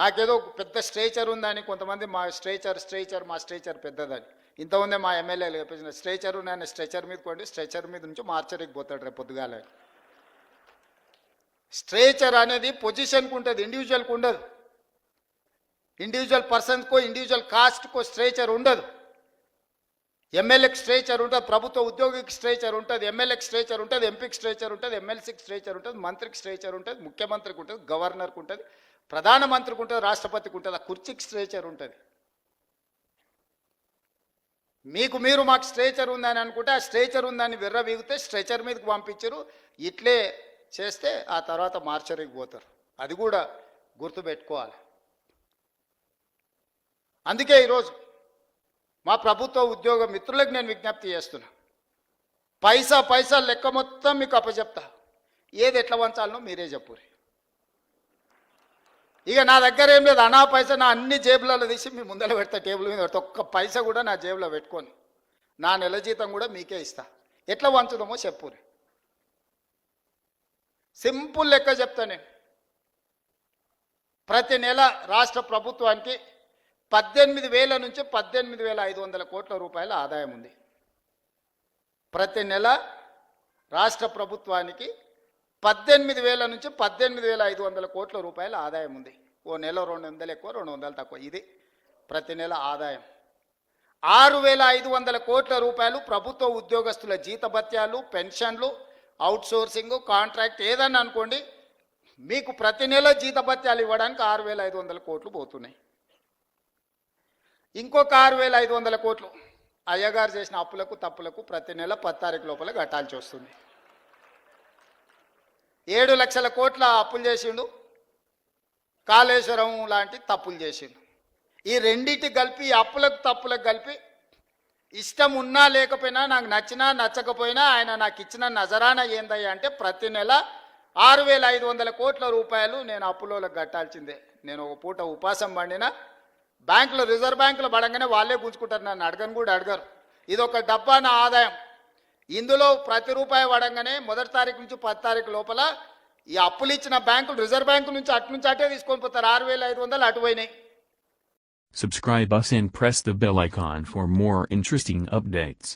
నాకేదో ఒక పెద్ద స్ట్రేచర్ ఉందని కొంతమంది మా స్ట్రేచర్ స్ట్రేచర్ మా స్ట్రేచర్ పెద్దదని. ఇంత ఉందే మా ఎమ్మెల్యేలు చెప్పించిన స్ట్రేచర్ నేను స్ట్రెచర్ మీద కొండి స్ట్రెచర్ మీద నుంచి మార్చరికి పోతాడు రేపు పొద్దుగాల. స్ట్రేచర్ అనేది పొజిషన్కి ఉంటుంది ఇండివిజువల్కి ఉండదు. ఇండివిజువల్ పర్సన్కో ఇండివిజువల్ కాస్ట్కో స్ట్రేచర్ ఉండదు. ఎమ్మెల్యేకి స్ట్రేచర్ ఉంటుంది ప్రభుత్వ ఉద్యోగికి స్ట్రేచర్ ఉంటుంది ఎమ్మెల్యేకి స్ట్రేచర్ ఉంటుంది ఎంపీకి స్ట్రేచర్ ఉంటుంది ఎమ్మెల్సీకి స్ట్రేచర్ ఉంటుంది మంత్రికి స్ట్రేచర్ ఉంటుంది ముఖ్యమంత్రికి ఉంటుంది గవర్నర్కి ఉంటుంది. ప్రధానమంత్రికి ఉంటుంది రాష్ట్రపతికి ఉంటుంది ఆ కుర్చీకి స్ట్రేచర్ ఉంటుంది. మీకు మీరు మాకు స్ట్రేచర్ ఉందని అనుకుంటే ఆ స్ట్రేచర్ ఉందని విర్రవీగితే స్ట్రెచర్ మీదకి పంపించరు. ఇట్లే చేస్తే ఆ తర్వాత మార్చరికి పోతారు. అది కూడా గుర్తుపెట్టుకోవాలి. అందుకే ఈరోజు మా ప్రభుత్వ ఉద్యోగ మిత్రులకు నేను విజ్ఞప్తి చేస్తున్నా. పైసా పైసా లెక్క మొత్తం మీకు అప్పచెప్తా. ఏది ఎట్లా వంచాలనో మీరే చెప్పురి ఇక నా దగ్గర ఏం లేదు. అనా పైసా నా అన్ని జేబులలో తీసి మీ ముందర పెడతా టేబుల్ మీద పెడతా. ఒక్క పైసా కూడా నా జేబులో పెట్టుకొని. నా నెల జీతం కూడా మీకే ఇస్తా. ఎట్లా వంచుదామో చెప్పురి సింపుల్ లెక్క చెప్తా నేను. ప్రతి నెల రాష్ట్ర ప్రభుత్వానికి పద్దెనిమిది వేల నుంచి పద్దెనిమిది వేల ఐదు వందల కోట్ల రూపాయల ఆదాయం ఉంది. ప్రతి నెల రాష్ట్ర ప్రభుత్వానికి పద్దెనిమిది వేల నుంచి పద్దెనిమిది వేల ఐదు వందల కోట్ల రూపాయల ఆదాయం ఉంది. ఓ నెల రెండు వందలు ఎక్కువ రెండు వందలు తక్కువ. ఇది ప్రతి నెల ఆదాయం. ఆరు వేల ఐదు వందల కోట్ల రూపాయలు ప్రభుత్వ ఉద్యోగస్తుల జీతభత్యాలు పెన్షన్లు అవుట్సోర్సింగ్ కాంట్రాక్ట్ ఏదన్నా అనుకోండి మీకు ప్రతి నెల జీతభత్యాలు ఇవ్వడానికి ఆరు వేల ఐదు వందల కోట్లు పోతున్నాయి. ఇంకొక ఆరు వేల ఐదు వందల కోట్లు అయ్యగారు చేసిన అప్పులకు తప్పులకు ప్రతి నెల పది తారీఖు లోపల కట్టాల్సి వస్తుంది. ఏడు లక్షల కోట్ల అప్పులు చేసిండు. కాళేశ్వరం లాంటి తప్పులు చేసిండు. ఈ రెండింటి కలిపి అప్పులకు తప్పులకు కలిపి ఇష్టం ఉన్నా లేకపోయినా నాకు నచ్చినా నచ్చకపోయినా ఆయన నాకు ఇచ్చిన నజరాన ఏందయ్యా అంటే ప్రతి నెల ఆరు వేల ఐదు వందల కోట్ల రూపాయలు నేను అప్పులోకి కట్టాల్సిందే. నేను ఒక పూట ఉపాసం పండినా బ్యాంకులో రిజర్వ్ బ్యాంకులో పడంగానే వాళ్ళే గుంజుకుంటారు. నన్ను అడగను కూడా అడగరు. ఇది ఒక డబ్బా నా ఆదాయం. ఇందులో ప్రతి రూపాయి పడంగానే మొదటి తారీఖు నుంచి పది తారీఖు లోపల ఈ అప్పులు ఇచ్చిన బ్యాంకులు రిజర్వ్ బ్యాంకు నుంచి అటు నుంచి అటే తీసుకొని పోతారు ఆరు వేల ఐదు వందలు అటు పోయినాయి Subscribe us and press the bell icon for more interesting updates.